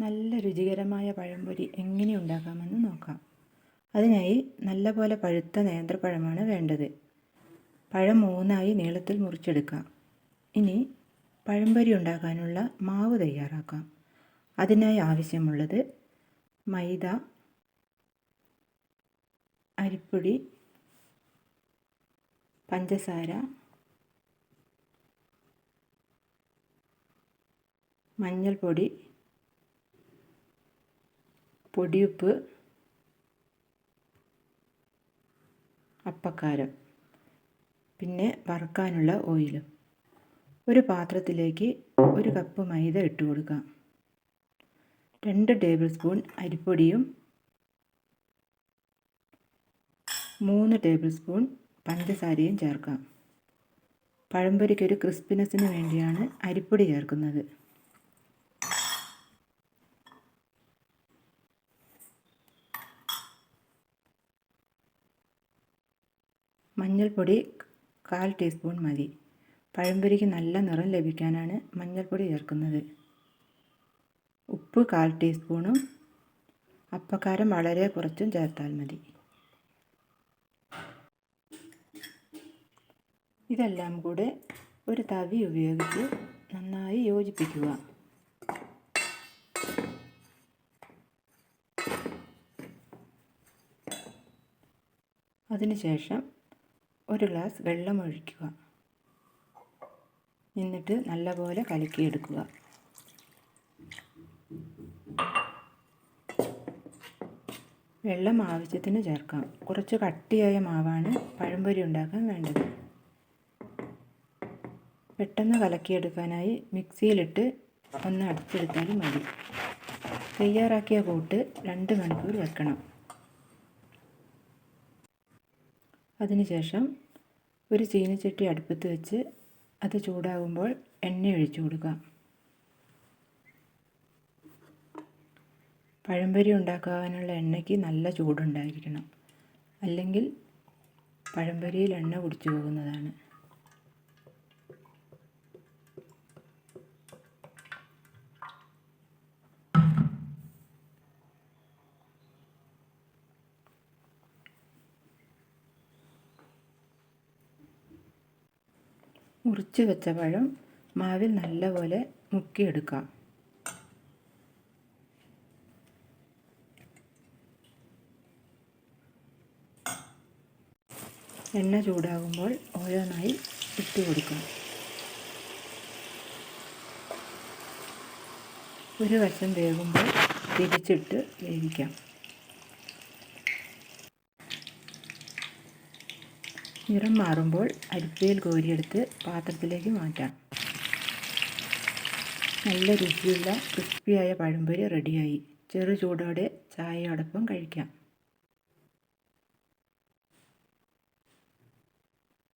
നല്ല രുചികരമായ പഴംപൊരി എങ്ങനെ ഉണ്ടാക്കാമെന്ന് നോക്കാം. അതിനായി നല്ലപോലെ പഴുത്ത നേന്ത്രപ്പഴമാണ് വേണ്ടത്. പഴം മൂന്നായി നീളത്തിൽ മുറിച്ചെടുക്കാം. ഇനി പഴംപൊരി ഉണ്ടാക്കാനുള്ള മാവ് തയ്യാറാക്കാം. അതിനായി ആവശ്യമുള്ളത് മൈദ അരിപ്പൊടി പഞ്ചസാര മഞ്ഞൾപ്പൊടി പൊടിയുപ്പ് അപ്പക്കാരം പിന്നെ വറുക്കാനുള്ള ഓയിലും ഒരു പാത്രത്തിലേക്ക് ഒരു കപ്പ് മൈദ ഇട്ട് കൊടുക്കാം. രണ്ട് ടേബിൾ സ്പൂൺ അരിപ്പൊടിയും മൂന്ന് ടേബിൾ സ്പൂൺ പഞ്ചസാരയും ചേർക്കാം. പഴംപൊരിക്കൊരു ക്രിസ്പിനെസ്സിന് വേണ്ടിയാണ് അരിപ്പൊടി ചേർക്കുന്നത്. മഞ്ഞൾപ്പൊടി കാൽ ടീസ്പൂൺ മതി. പഴംപൊരിക്ക് നല്ല നിറം ലഭിക്കാനാണ് മഞ്ഞൾപ്പൊടി ചേർക്കുന്നത്. ഉപ്പ് കാൽ ടീസ്പൂണും അപ്പക്കാരം വളരെ കുറച്ചും ചേർത്താൽ മതി. ഇതെല്ലാം കൂടെ ഒരു തവി ഉപയോഗിച്ച് നന്നായി യോജിപ്പിക്കുക. അതിനുശേഷം ഒരു ഗ്ലാസ് വെള്ളം ഒഴിക്കുക. എന്നിട്ട് നല്ലപോലെ കലക്കിയെടുക്കുക. വെള്ളം ആവശ്യത്തിന് ചേർക്കാം. കുറച്ച് കട്ടിയായ മാവാണ് പഴംപൊരി ഉണ്ടാക്കാൻ വേണ്ടത്. പെട്ടെന്ന് കലക്കിയെടുക്കാനായി മിക്സിയിലിട്ട് ഒന്ന് അടിച്ചെടുത്താലും മതി. തയ്യാറാക്കിയ കൂട്ട് രണ്ട് മണിക്കൂർ വെക്കണം. അതിനുശേഷം ഒരു ചീനച്ചട്ടി അടുപ്പത്ത് വെച്ച് അത് ചൂടാകുമ്പോൾ എണ്ണ ഒഴിച്ചു കൊടുക്കുക പഴംപൊരി ഉണ്ടാക്കാനുള്ള എണ്ണയ്ക്ക് നല്ല ചൂടുണ്ടായിരിക്കണം. അല്ലെങ്കിൽ പഴംപൊരിയിൽ എണ്ണ കുടിച്ചു പോകുന്നതാണ്. മുറിച്ച് വെച്ച പഴം മാവിൽ നല്ലപോലെ മുക്കിയെടുക്കാം. എണ്ണ ചൂടാകുമ്പോൾ ഓരോന്നായി ഇട്ട് കൊടുക്കാം. ഒരു വശം വേകുമ്പോൾ തിരിച്ചിട്ട് വേവിക്കാം. നിറം മാറുമ്പോൾ അരിപ്പയിൽ കോരിയെടുത്ത് പാത്രത്തിലേക്ക് മാറ്റാം. നല്ല രുചിയുള്ള ക്രിസ്പിയായ പഴംപൊരി റെഡിയായി. ചെറു ചൂടോടെ ചായയോടൊപ്പം കഴിക്കാം.